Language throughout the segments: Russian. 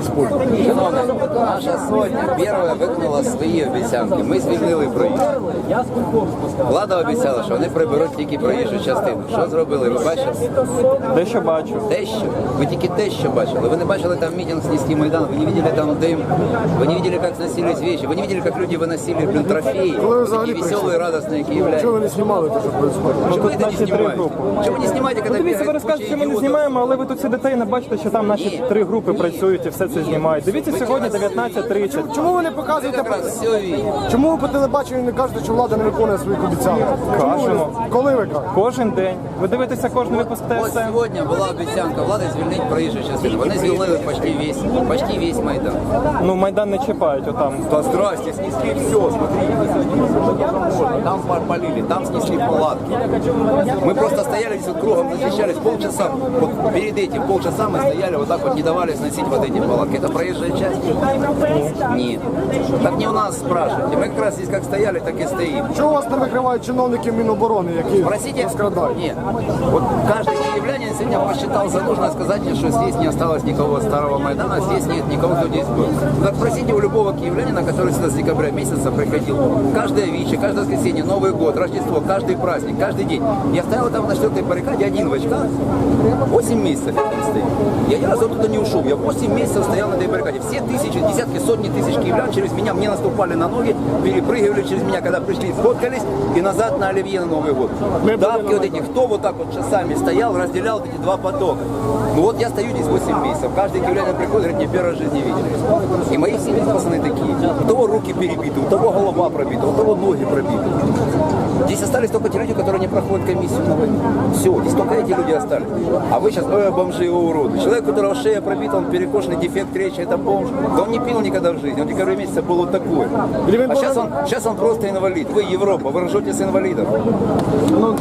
Шановні, наша сотня перша виконала свої обіцянки. Ми звільнили проїзд. Влада обіцяла, що вони приберуть тільки проїжджу частину. Що зробили? Ви бачите? Дещо бачу. Дещо. Ви тільки дещо бачили. Ви не бачили там митинг снести Майдан, вы не видели там дым, вы не видели, как сносились вещи, вы не видели, как люди выносили блин, трофеи. вы взагалі Такие веселые, радостные Чого киевляне. ви не знімали те, що відбувається? Почему тут это не наші три снимаете? групи. Почему не снимаете, когда Дивіться, ви бегает розказуєте, куча що ми не идиотов? знімаємо, але ви тут сидите і не бачите, що там наші Ні. три групи Ні. працюють і все це знімають. Дивіться сьогодні 19.30. Чому ви не Вы показуєте? как раз все видите. Чому ви по телебаченню не кажете, що влада не виконує своїх обіцянок? Чому ви- Кажемо. Коли ви кажете? Кожен день. Ви дивитеся кожен випуск Вот ТСН. сегодня была обещанка влады звільнить проїжджу частину. Вони звільнили почти весь, почти весь Майдан. Ну, Майдан не чіпають отам. Да здрасте, снесли все, смотрите. Там полили, там снесли палатки. Мы просто стояли здесь вот кругом, защищались полчаса. Вот перед этим полчаса мы стояли вот так вот, не давали сносить вот эти палатки. Это проезжая часть? Нет. Так не у нас спрашивайте. Мы как раз здесь как стояли, так и стоим. Чого вас не викривають чиновники Міноборони, які Спросите, розкрадають? нет. Вот каждый киевлянин сегодня посчитал за нужное сказать мне, что здесь не осталось никого от старого Майдана, здесь нет никого, кто здесь был. Так спросите у любого киевлянина, который сюда с декабря месяца приходил. Каждое ВИЧе, каждое воскресенье, Новый год, Рождество, каждый праздник, каждый день. Я стоял там на четвертой баррикаде один в очках. 8 месяцев я там стоял. Я ни разу оттуда не ушел. Я 8 месяцев стоял на этой баррикаде. Все тысячи, десятки, сотни тысяч киевлян через меня мне наступали на ноги, перепрыгивали через меня, когда пришли, сфоткались и назад на Оливье на Новый год. Давки вот эти, кто вот так вот часами стоял, разделял вот эти два потока. Ну вот я стою здесь 8 месяцев. Каждый киевлянин приходит, говорит, раз в жизни видели. И мои здесь пацаны такие. У того руки перебиты, у того голова пробита, у того ноги пробиты. Здесь остались только те люди, которые не проходят комиссию на войну. Все, здесь только эти люди остались. А вы сейчас, э, бомжи и уроды. Человек, у которого шея пробита, он перекошенный дефект речи, это бомж. Да он не пил никогда в жизни, он в декабре месяце был вот такой. А сейчас он, сейчас он просто инвалид. Вы Европа, вы ржете с инвалидов.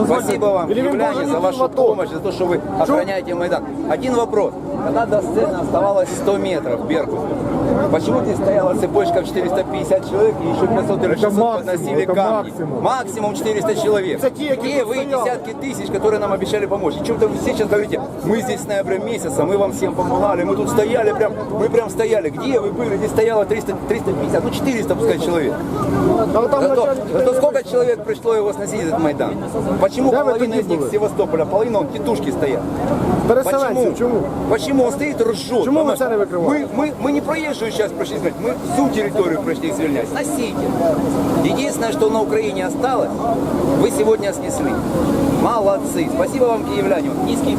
Спасибо вам, Или можете за вашу помощь, за то, что вы охраняете Майдан. Один вопрос. Когда до сцены оставалось 100 метров, Беркут, почему здесь стояла цепочка в 450 человек и еще 500 или 600 максимум, подносили камни? максимум. Максимум 400 человек. Те, кто вы стоял. десятки тысяч, которые нам обещали помочь? И чем-то вы все сейчас говорите, мы здесь с ноября месяца, мы вам всем помогали, мы тут стояли прям, мы прям стояли. Где вы были? Здесь стояло 300, 350, ну 400 пускай человек. Але там Зато, зато сколько человек пришло его сносить, этот Майдан? Почему Да, половина из них были. с Севастополя, половина он тетушки стоят? переселенців. Чому? Почему он стоит и ржет? Чему вы Потому цены что выкрываете? Мы, мы, мы не проезжую сейчас пришли сказать, мы всю территорию пришли извинять. Сносите. Единственное, что на Украине осталось, вы сегодня снесли. Молодцы. Спасибо вам, киевляне. Низкий